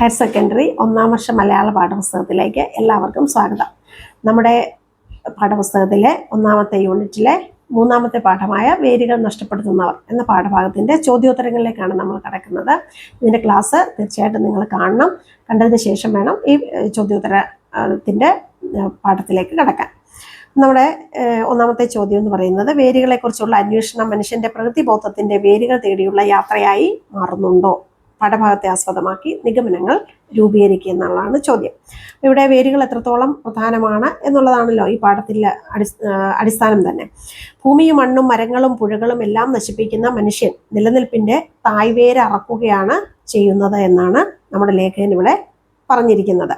Higher secondary ഒന്നാം വർഷ മലയാള പാഠപുസ്തകത്തിലേക്ക് എല്ലാവർക്കും സ്വാഗതം. നമ്മുടെ പാഠപുസ്തകത്തിലെ ഒന്നാമത്തെ യൂണിറ്റിലെ മൂന്നാമത്തെ പാഠമായ വേരുകൾ നഷ്ടപ്പെടുത്തുന്നവർ എന്ന പാഠഭാഗത്തിന്റെ ചോദ്യോത്തരങ്ങളിലേക്കാണ് നമ്മൾ കടക്കുന്നത്. ഇതിന്റെ ക്ലാസ് തീർച്ചയായിട്ടും നിങ്ങൾ കാണണം. കണ്ടതിന് ശേഷം വേണം ഈ ചോദ്യോത്തരത്തിന്റെ പാഠത്തിലേക്ക് കടക്കാൻ. നമ്മുടെ ഒന്നാമത്തെ ചോദ്യം എന്ന് പറയുന്നത് വേരുകളെക്കുറിച്ചുള്ള അന്വേഷണം മനുഷ്യന്റെ പ്രകൃതിബോധത്തിന്റെ വേരുകൾ തേടിയുള്ള യാത്രയായി മാറുന്നുണ്ടോ? പാഠഭാഗത്തെ ആസ്പദമാക്കി നിഗമനങ്ങൾ രൂപീകരിക്കുക എന്നുള്ളതാണ് ചോദ്യം. ഇവിടെ വേരുകൾ എത്രത്തോളം പ്രധാനമാണ് എന്നുള്ളതാണല്ലോ ഈ പാഠത്തിലെ അടിസ് അടിസ്ഥാനം തന്നെ. ഭൂമിയും മണ്ണും മരങ്ങളും പുഴകളും എല്ലാം നശിപ്പിക്കുന്ന മനുഷ്യൻ നിലനിൽപ്പിന്റെ തായ്വേര് അറക്കുകയാണ് ചെയ്യുന്നത് എന്നാണ് നമ്മുടെ ലേഖകൻ ഇവിടെ പറഞ്ഞിരിക്കുന്നത്.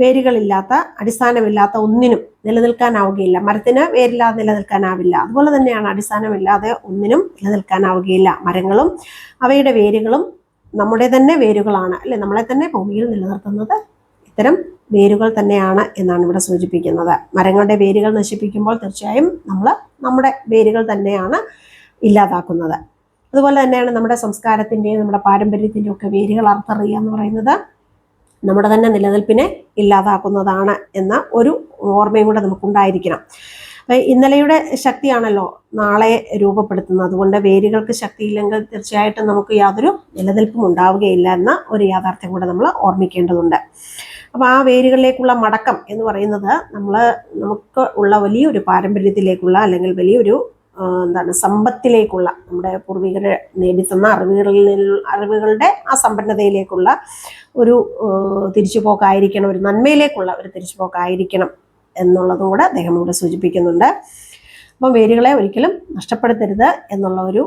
വേരുകളില്ലാത്ത അടിസ്ഥാനമില്ലാത്ത ഒന്നിനും നിലനിൽക്കാനാവുകയില്ല. മരത്തിന് വേരില്ലാതെ നിലനിൽക്കാനാവില്ല. അതുപോലെ തന്നെയാണ് അടിസ്ഥാനമില്ലാതെ ഒന്നിനും നിലനിൽക്കാനാവുകയില്ല. മരങ്ങളും അവയുടെ വേരുകളും നമ്മുടെ തന്നെ വേരുകളാണ് അല്ലെ? നമ്മളെ തന്നെ ഭൂമിയിൽ നിലനിർത്തുന്നത് ഇത്തരം വേരുകൾ തന്നെയാണ് എന്നാണ് ഇവിടെ സൂചിപ്പിക്കുന്നത്. മരങ്ങളുടെ വേരുകൾ നശിപ്പിക്കുമ്പോൾ തീർച്ചയായും നമ്മൾ നമ്മുടെ വേരുകൾ തന്നെയാണ് ഇല്ലാതാക്കുന്നത്. അതുപോലെ തന്നെയാണ് നമ്മുടെ സംസ്കാരത്തിന്റെയും നമ്മുടെ പാരമ്പര്യത്തിന്റെയും ഒക്കെ വേരുകൾ അർത്ഥറിയുക എന്ന് പറയുന്നത് നമ്മുടെ തന്നെ നിലനിൽപ്പിനെ ഇല്ലാതാക്കുന്നതാണ് എന്ന ഒരു ഓർമ്മയും കൂടെ നമുക്കുണ്ടായിരിക്കണം. ഇന്നലെയുടെ ശക്തിയാണല്ലോ നാളെ രൂപപ്പെടുത്തുന്നത്. അതുകൊണ്ട് വേരുകൾക്ക് ശക്തിയില്ലെങ്കിൽ തീർച്ചയായിട്ടും നമുക്ക് യാതൊരു നിലനിൽപ്പും ഉണ്ടാവുകയില്ല എന്ന ഒരു യാഥാർത്ഥ്യം കൂടെ നമ്മൾ ഓർമ്മിക്കേണ്ടതുണ്ട്. അപ്പോൾ ആ വേരുകളിലേക്കുള്ള മടക്കം എന്ന് പറയുന്നത് നമ്മൾ നമുക്ക് ഉള്ള വലിയൊരു പാരമ്പര്യത്തിലേക്കുള്ള അല്ലെങ്കിൽ വലിയൊരു എന്താണ് സമ്പത്തിലേക്കുള്ള നമ്മുടെ പൂർവികർ നേടിത്തന്ന അറിവുകളിൽ അറിവുകളുടെ ആ സമ്പന്നതയിലേക്കുള്ള ഒരു തിരിച്ചുപോക്കായിരിക്കണം ഒരു നന്മയിലേക്കുള്ള ഒരു തിരിച്ചുപോക്കായിരിക്കണം. എന്നുള്ളതും കൂടെ അദ്ദേഹം ഇവിടെ സൂചിപ്പിക്കുന്നുണ്ട്. അപ്പം വേരുകളെ ഒരിക്കലും നഷ്ടപ്പെടുത്തരുത് എന്നുള്ള ഒരു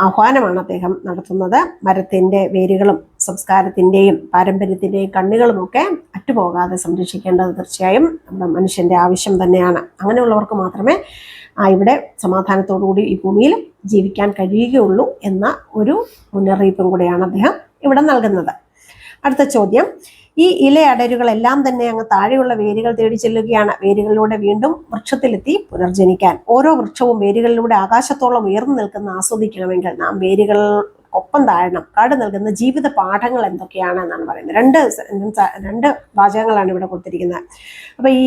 ആഹ്വാനമാണ് അദ്ദേഹം നടത്തുന്നത്. മരത്തിന്റെ വേരുകളും സംസ്കാരത്തിന്റെയും പാരമ്പര്യത്തിന്റെയും കണ്ണുകളുമൊക്കെ അറ്റുപോകാതെ സംരക്ഷിക്കേണ്ടത് തീർച്ചയായും നമ്മുടെ മനുഷ്യന്റെ ആവശ്യം തന്നെയാണ്. അങ്ങനെയുള്ളവർക്ക് മാത്രമേ ഇവിടെ സമാധാനത്തോടുകൂടി ഈ ഭൂമിയിൽ ജീവിക്കാൻ കഴിയുകയുള്ളൂ എന്ന ഒരു മുന്നറിയിപ്പും കൂടെയാണ് അദ്ദേഹം ഇവിടെ നൽകുന്നത്. അടുത്ത ചോദ്യം. ഈ ഇലയടരുകളെല്ലാം തന്നെ അങ്ങ് താഴെയുള്ള വേരുകൾ തേടി ചെല്ലുകയാണ്. വേരുകളിലൂടെ വീണ്ടും വൃക്ഷത്തിലെത്തി പുനർജനിക്കാൻ. ഓരോ വൃക്ഷവും വേരുകളിലൂടെ ആകാശത്തോളം ഉയർന്നു നിൽക്കുന്ന ആസ്വദിക്കണമെങ്കിൽ നാം വേരുകൾ ഒപ്പം താഴണം. കാട് നൽകുന്ന ജീവിത പാഠങ്ങൾ എന്തൊക്കെയാണ് എന്നാണ് പറയുന്നത്. രണ്ട് രണ്ട് വാചകങ്ങളാണ് ഇവിടെ കൊടുത്തിരിക്കുന്നത്. അപ്പൊ ഈ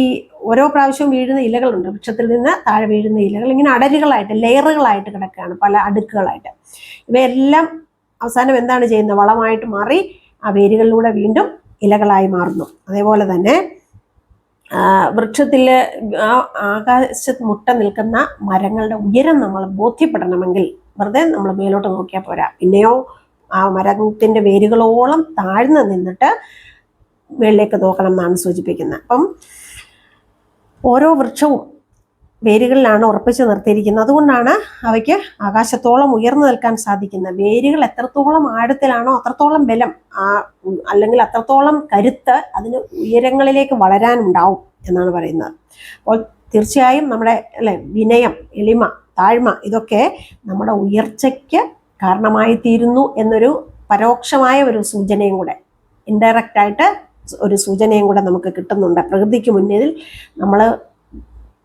ഓരോ പ്രാവശ്യവും വീഴുന്ന ഇലകളുണ്ട്. വൃക്ഷത്തിൽ നിന്ന് താഴെ വീഴുന്ന ഇലകൾ ഇങ്ങനെ അടരുകളായിട്ട് ലെയറുകളായിട്ട് കിടക്കുകയാണ് പല അടുക്കുകളായിട്ട്. ഇവയെല്ലാം അവസാനം എന്താണ് ചെയ്യുന്നത്? വളമായിട്ട് മാറി ആ വേരുകളിലൂടെ വീണ്ടും ഇലകളായി മാറുന്നു. അതേപോലെ തന്നെ വൃക്ഷത്തിൽ ആകാശത്ത് മുട്ട നിൽക്കുന്ന മരങ്ങളുടെ ഉയരം നമ്മൾ ബോധ്യപ്പെടണമെങ്കിൽ വെറുതെ നമ്മൾ മേലോട്ട് നോക്കിയാൽ പോരാ. പിന്നെയോ ആ മരത്തിന്റെ വേരുകളോളം താഴ്ന്നു നിന്നിട്ട് മേളിലേക്ക് നോക്കണം എന്നാണ് സൂചിപ്പിക്കുന്നത്. അപ്പം ഓരോ വൃക്ഷവും വേരുകളിലാണ് ഉറപ്പിച്ചു നിർത്തിയിരിക്കുന്നത്. അതുകൊണ്ടാണ് അവയ്ക്ക് ആകാശത്തോളം ഉയർന്നു നിൽക്കാൻ സാധിക്കുന്നത്. വേരുകൾ എത്രത്തോളം ആഴത്തിലാണോ അത്രത്തോളം ബലം ആ അല്ലെങ്കിൽ അത്രത്തോളം കരുത്ത് അതിന് ഉയരങ്ങളിലേക്ക് വളരാനുണ്ടാവും എന്നാണ് പറയുന്നത്. അപ്പോൾ തീർച്ചയായും നമ്മുടെ അല്ലെ വിനയം എളിമ താഴ്മ ഇതൊക്കെ നമ്മുടെ ഉയർച്ചയ്ക്ക് കാരണമായി തീരുന്നു എന്നൊരു പരോക്ഷമായ ഒരു സൂചനയും കൂടെ ഇൻഡയറക്റ്റായിട്ട് ഒരു സൂചനയും കൂടെ നമുക്ക് കിട്ടുന്നുണ്ട്. പ്രകൃതിക്ക് മുന്നിൽ നമ്മൾ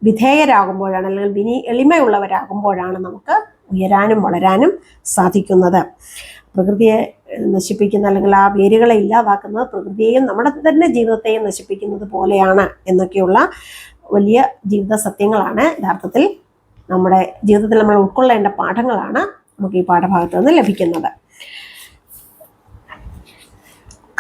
വിധേയരാകുമ്പോഴാണ് അല്ലെങ്കിൽ വിനി എളിമയുള്ളവരാകുമ്പോഴാണ് നമുക്ക് ഉയരാനും വളരാനും സാധിക്കുന്നത്. പ്രകൃതിയെ നശിപ്പിക്കുന്ന അല്ലെങ്കിൽ ആ വേരുകളെ ഇല്ലാതാക്കുന്നത് പ്രകൃതിയെയും നമ്മുടെ തന്നെ ജീവിതത്തെയും നശിപ്പിക്കുന്നത് പോലെയാണ് എന്നൊക്കെയുള്ള വലിയ ജീവിത സത്യങ്ങളാണ് യഥാർത്ഥത്തിൽ നമ്മുടെ ജീവിതത്തിൽ നമ്മൾ ഉൾക്കൊള്ളേണ്ട പാഠങ്ങളാണ് നമുക്ക് ഈ പാഠഭാഗത്ത് നിന്ന് ലഭിക്കുന്നത്.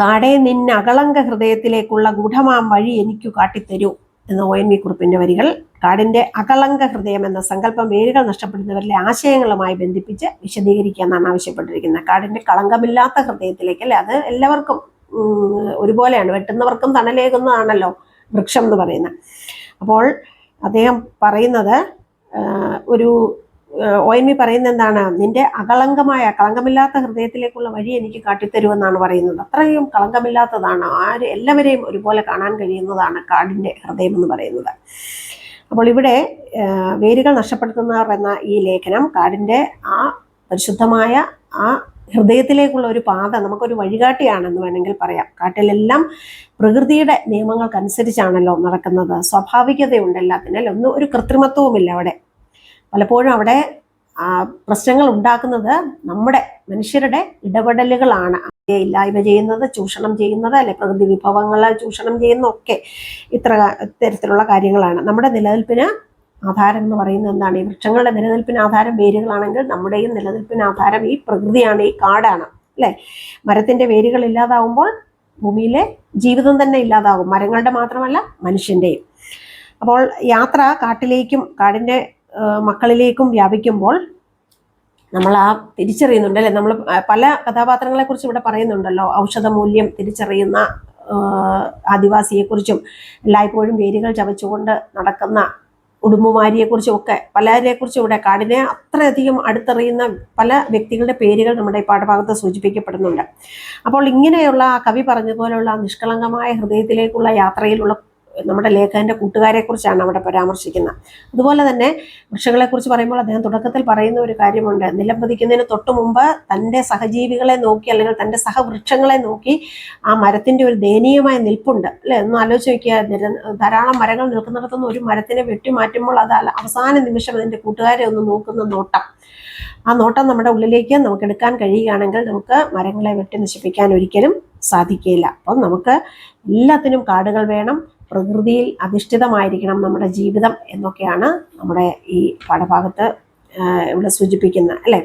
കാടേ നിൻ അകളങ്ക ഹൃദയത്തിലേക്കുള്ള ഗൂഢമാം വഴി എനിക്കു കാട്ടിത്തരൂ. എന്ന ഒ എൻ വി കുറിപ്പിന്റെ വരികൾ കാടിന്റെ അകളങ്ക ഹൃദയം എന്ന സങ്കല്പം വേരുകൾ നഷ്ടപ്പെടുന്നവരിലെ ആശയങ്ങളുമായി ബന്ധിപ്പിച്ച് വിശദീകരിക്കുക എന്നാണ് ആവശ്യപ്പെട്ടിരിക്കുന്നത്. കാടിന്റെ കളങ്കമില്ലാത്ത ഹൃദയത്തിലേക്ക് അല്ലെ? അത് എല്ലാവർക്കും ഒരുപോലെയാണ്. വെട്ടുന്നവർക്കും തണലേകുന്നതാണല്ലോ വൃക്ഷം എന്ന് പറയുന്നത്. അപ്പോൾ അദ്ദേഹം പറയുന്നത് ഒരു ഒ എൻ വി പറയുന്നത് എന്താണ് നിന്റെ അകളങ്കമായ കളങ്കമില്ലാത്ത ഹൃദയത്തിലേക്കുള്ള വഴി എനിക്ക് കാട്ടിത്തരുമെന്നാണ് പറയുന്നത്. അത്രയും കളങ്കമില്ലാത്തതാണ്. ആര് എല്ലാവരെയും ഒരുപോലെ കാണാൻ കഴിയുന്നതാണ് കാടിന്റെ ഹൃദയം എന്ന് പറയുന്നത്. അപ്പോൾ ഇവിടെ വേരുകൾ നഷ്ടപ്പെടുത്തുന്നവർ എന്ന ഈ ലേഖനം കാടിന്റെ ആ പരിശുദ്ധമായ ആ ഹൃദയത്തിലേക്കുള്ള ഒരു പാത നമുക്കൊരു വഴികാട്ടിയാണെന്ന് വേണമെങ്കിൽ പറയാം. കാട്ടിലെല്ലാം പ്രകൃതിയുടെ നിയമങ്ങൾക്കനുസരിച്ചാണല്ലോ നടക്കുന്നത്. സ്വാഭാവികതയുണ്ട് ഒന്നും ഒരു കൃത്രിമത്വവുമില്ല അവിടെ. പലപ്പോഴും അവിടെ പ്രശ്നങ്ങൾ ഉണ്ടാക്കുന്നത് നമ്മുടെ മനുഷ്യരുടെ ഇടപെടലുകളാണ്. ഇല്ലായ്മ ചെയ്യുന്നത് ചൂഷണം ചെയ്യുന്നത് അല്ലെ പ്രകൃതി വിഭവങ്ങളെ ചൂഷണം ചെയ്യുന്നതൊക്കെ ഇത്ര തരത്തിലുള്ള കാര്യങ്ങളാണ്. നമ്മുടെ നിലനിൽപ്പിന് ആധാരം എന്ന് പറയുന്നത് എന്താണ്? ഈ വൃക്ഷങ്ങളുടെ നിലനിൽപ്പിന് ആധാരം വേരുകളാണെങ്കിൽ നമ്മുടെയും നിലനിൽപ്പിന് ആധാരം ഈ പ്രകൃതിയാണ് ഈ കാടാണ് അല്ലെ? മരത്തിന്റെ വേരുകൾ ഇല്ലാതാവുമ്പോൾ ഭൂമിയിലെ ജീവിതം തന്നെ ഇല്ലാതാകും. മരങ്ങളുടെ മാത്രമല്ല മനുഷ്യന്റെയും. അപ്പോൾ യാത്ര കാട്ടിലേക്കും കാടിന്റെ മക്കളിലേക്കും വ്യാപിക്കുമ്പോൾ നമ്മൾ ആ തിരിച്ചറിയുന്നുണ്ട് അല്ലെ നമ്മൾ പല കഥാപാത്രങ്ങളെ കുറിച്ച് ഇവിടെ പറയുന്നുണ്ടല്ലോ. ഔഷധമൂല്യം തിരിച്ചറിയുന്ന ആദിവാസിയെക്കുറിച്ചും എല്ലായ്പ്പോഴും വേരുകൾ ചവച്ചുകൊണ്ട് നടക്കുന്ന ഉടുമ്പുമാരിയെക്കുറിച്ചും ഒക്കെ പലരെക്കുറിച്ചും ഇവിടെ കാടിനെ അത്രയധികം അടുത്തറിയുന്ന പല വ്യക്തികളുടെ പേരുകൾ നമ്മുടെ ഈ പാഠഭാഗത്ത് സൂചിപ്പിക്കപ്പെടുന്നുണ്ട്. അപ്പോൾ ഇങ്ങനെയുള്ള കവി പറഞ്ഞതുപോലെയുള്ള നിഷ്കളങ്കമായ ഹൃദയത്തിലേക്കുള്ള യാത്രയിലുള്ള നമ്മുടെ ലേഖകന്റെ കൂട്ടുകാരെ കുറിച്ചാണ് അവിടെ പരാമർശിക്കുന്നത്. അതുപോലെ തന്നെ വൃക്ഷങ്ങളെക്കുറിച്ച് പറയുമ്പോൾ അദ്ദേഹം തുടക്കത്തിൽ പറയുന്ന ഒരു കാര്യമുണ്ട്. നിലം പതിക്കുന്നതിന് തൊട്ട് മുമ്പ് തന്റെ സഹജീവികളെ നോക്കി അല്ലെങ്കിൽ തന്റെ സഹവൃക്ഷങ്ങളെ നോക്കി ആ മരത്തിന്റെ ഒരു ദയനീയമായ നിൽപ്പുണ്ട്. അല്ലെ? ഒന്ന് ആലോചിച്ച് നോക്കിയാൽ നിര- ധാരാളം മരങ്ങൾ നിൽക്കുന്നിടത്തുനിന്ന് ഒരു മരത്തിനെ വെട്ടിമാറ്റുമ്പോൾ അത് അവസാന നിമിഷം അതിന്റെ കൂട്ടുകാരെ ഒന്ന് നോക്കുന്ന നോട്ടം. ആ നോട്ടം നമ്മുടെ ഉള്ളിലേക്ക് നമുക്ക് എടുക്കാൻ കഴിയുകയാണെങ്കിൽ നമുക്ക് മരങ്ങളെ വെട്ടി നശിപ്പിക്കാൻ ഒരിക്കലും സാധിക്കില്ല അപ്പം നമുക്ക് എല്ലാത്തിനും കാടുകൾ വേണം പ്രകൃതിയിൽ അധിഷ്ഠിതമായിരിക്കണം നമ്മുടെ ജീവിതം എന്നൊക്കെയാണ് നമ്മുടെ ഈ പാഠഭാഗത്ത് ഇവിടെ സൂചിപ്പിക്കുന്നത് അല്ലേ?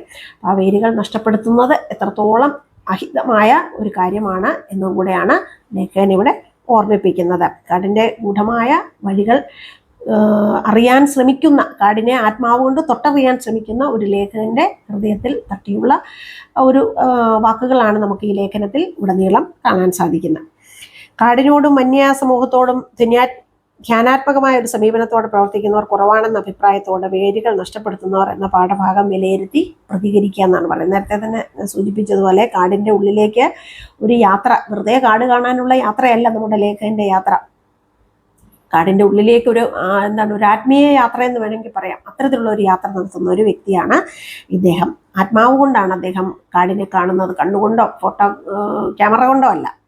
ആ വേരുകൾ നഷ്ടപ്പെടുത്തുന്നത് എത്രത്തോളം അഹിതമായ ഒരു കാര്യമാണ് എന്നും കൂടെയാണ് ലേഖകൻ ഇവിടെ ഓർമ്മിപ്പിക്കുന്നത്. കാടിന്റെ ഗൂഢമായ വഴികൾ അറിയാൻ ശ്രമിക്കുന്ന കാടിനെ ആത്മാവ് കൊണ്ട് തൊട്ടറിയാൻ ശ്രമിക്കുന്ന ഒരു ലേഖകന്റെ ഹൃദയത്തിൽ തട്ടിയുള്ള ഒരു വാക്കുകളാണ് നമുക്ക് ഈ ലേഖനത്തിൽ ഉടനീളം കാണാൻ സാധിക്കുന്നത്. കാടിനോടും സമൂഹത്തോടും ധ്വന്യാ ധ്യാനാത്മകമായ ഒരു സമീപനത്തോടെ പ്രവർത്തിക്കുന്നവർ കുറവാണെന്ന അഭിപ്രായത്തോടെ വേരുകൾ നഷ്ടപ്പെടുത്തുന്നവർ എന്ന പാഠഭാഗം വിലയിരുത്തി പ്രതികരിക്കുക എന്നാണ് പറയുന്നത്. നേരത്തെ തന്നെ സൂചിപ്പിച്ചതുപോലെ കാടിന്റെ ഉള്ളിലേക്ക് ഒരു യാത്ര വെറുതെ കാട് കാണാനുള്ള യാത്രയല്ല നമ്മുടെ ലേഖകന്റെ യാത്ര. കാടിന്റെ ഉള്ളിലേക്ക് ഒരു എന്താണ് ഒരു ആത്മീയ യാത്ര എന്ന് വേണമെങ്കിൽ പറയാം. അത്തരത്തിലുള്ള ഒരു യാത്ര നടത്തുന്ന ഒരു വ്യക്തിയാണ് ഇദ്ദേഹം. ആത്മാവ് കൊണ്ടാണ് അദ്ദേഹം കാടിനെ കാണുന്നത്. കണ്ണുകൊണ്ടോ ഫോട്ടോ ക്യാമറ കൊണ്ടോ അല്ല.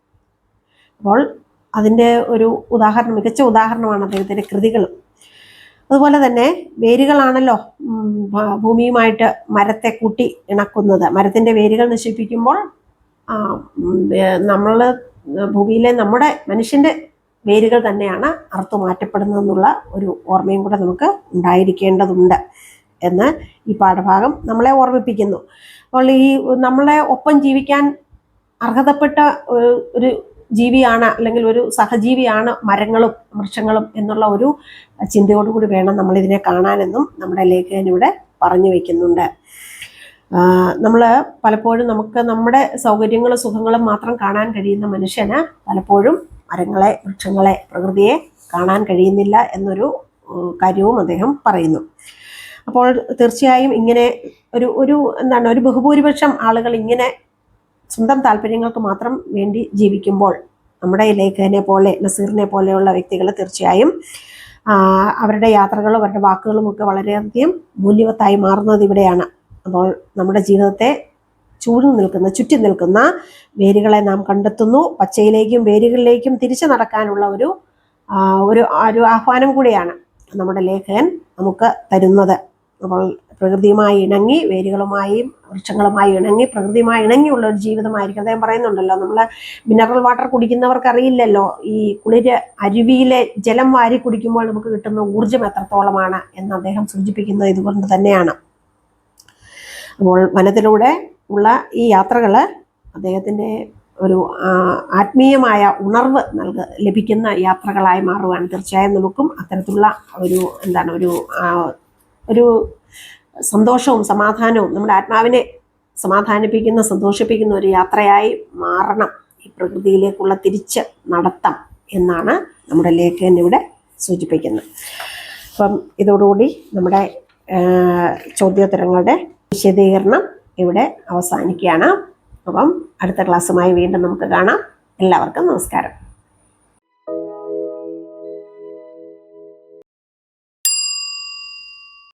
അപ്പോൾ അതിന്റെ ഒരു ഉദാഹരണം മികച്ച ഉദാഹരണമാണ് അദ്ദേഹത്തിന്റെ കൃതികളും അതുപോലെ തന്നെ വേരുകളാണല്ലോ ഭൂമിയുമായിട്ട് മരത്തെ കൂട്ടി ഇണക്കുന്നത്. മരത്തിന്റെ വേരുകൾ നശിപ്പിക്കുമ്പോൾ നമ്മൾ ഭൂമിയിലെ നമ്മുടെ മനുഷ്യന്റെ വേരുകൾ തന്നെയാണ് അറുത്തു മാറ്റപ്പെടുന്നതെന്നുള്ള ഒരു ഓർമ്മയും കൂടെ നമുക്ക് ഉണ്ടായിരിക്കേണ്ടതുണ്ട് എന്ന് ഈ പാഠഭാഗം നമ്മളെ ഓർമ്മിപ്പിക്കുന്നു. അപ്പോൾ ഈ നമ്മളെ ഒപ്പം ജീവിക്കാൻ അർഹതപ്പെട്ട ഒരു ജീവിയാണ് അല്ലെങ്കിൽ ഒരു സഹജീവിയാണ് മരങ്ങളും വൃക്ഷങ്ങളും എന്നുള്ള ഒരു ചിന്തയോടുകൂടി വേണം നമ്മൾ ഇതിനെ കാണാനെന്നും നമ്മുടെ ലേഖകൻ ഇവിടെ പറഞ്ഞു വയ്ക്കുന്നുണ്ട് നമ്മൾ പലപ്പോഴും നമുക്ക് നമ്മുടെ സൗകര്യങ്ങളും സുഖങ്ങളും മാത്രം കാണാൻ കഴിയുന്ന മനുഷ്യന് പലപ്പോഴും മരങ്ങളെ വൃക്ഷങ്ങളെ പ്രകൃതിയെ കാണാൻ കഴിയുന്നില്ല എന്നൊരു കാര്യവും അദ്ദേഹം പറയുന്നു. അപ്പോൾ തീർച്ചയായും ഇങ്ങനെ ഒരു ഒരു എന്താണ് ഒരു ബഹുഭൂരിപക്ഷം ആളുകൾ ഇങ്ങനെ സ്വന്തം താല്പര്യങ്ങൾക്ക് മാത്രം വേണ്ടി ജീവിക്കുമ്പോൾ നമ്മുടെ ലേഖകനെ പോലെ നസീറിനെ പോലെയുള്ള വ്യക്തികൾ തീർച്ചയായും അവരുടെ യാത്രകളും അവരുടെ വാക്കുകളും ഒക്കെ വളരെയധികം മൂല്യവത്തായി മാറുന്നത് ഇവിടെയാണ്. അപ്പോൾ നമ്മുടെ ജീവിതത്തെ ചൂഴ്ന്നു നിൽക്കുന്ന ചുറ്റി നിൽക്കുന്ന വേരുകളെ നാം കണ്ടെത്തുന്നു. പച്ചയിലേക്കും വേരുകളിലേക്കും തിരിച്ചു നടക്കാനുള്ള ഒരു ഒരു ആഹ്വാനം കൂടിയാണ് നമ്മുടെ ലേഖകൻ നമുക്ക് തരുന്നത്. പ്രകൃതിയുമായി ഇണങ്ങി വേരുകളുമായും വൃക്ഷങ്ങളുമായി ഇണങ്ങി പ്രകൃതിയുമായി ഇണങ്ങിയുള്ള ഒരു ജീവിതമായിരിക്കും. അദ്ദേഹം പറയുന്നുണ്ടല്ലോ നമ്മൾ മിനറൽ വാട്ടർ കുടിക്കുന്നവർക്കറിയില്ലല്ലോ ഈ കുളിര് അരുവിയിലെ ജലം വാരി കുടിക്കുമ്പോൾ നമുക്ക് കിട്ടുന്ന ഊർജം എത്രത്തോളമാണ് എന്ന് അദ്ദേഹം സൂചിപ്പിക്കുന്നത് ഇതുകൊണ്ട് തന്നെയാണ്. അപ്പോൾ വനത്തിലൂടെ ഉള്ള ഈ യാത്രകൾ അദ്ദേഹത്തിന്റെ ഒരു ആത്മീയമായ ഉണർവ് നൽക ലഭിക്കുന്ന യാത്രകളായി മാറുവാൻ തീർച്ചയായും നമുക്കും അത്തരത്തിലുള്ള ഒരു എന്താണ് ഒരു ഒരു സന്തോഷവും സമാധാനവും നമ്മുടെ ആത്മാവിനെ സമാധാനിപ്പിക്കുന്ന സന്തോഷിപ്പിക്കുന്ന ഒരു യാത്രയായി മാറണം. ഈ പ്രകൃതിയിലേക്കുള്ള തിരിച്ച് നടത്തം എന്നാണ് നമ്മുടെ ലേഖകൻ ഇവിടെ സൂചിപ്പിക്കുന്നത്. അപ്പം ഇതോടുകൂടി നമ്മുടെ ചോദ്യോത്തരങ്ങളുടെ വിശദീകരണം ഇവിടെ അവസാനിക്കുകയാണ്. അപ്പം അടുത്ത ക്ലാസ്സുമായി വീണ്ടും നമുക്ക് കാണാം. എല്ലാവർക്കും നമസ്കാരം.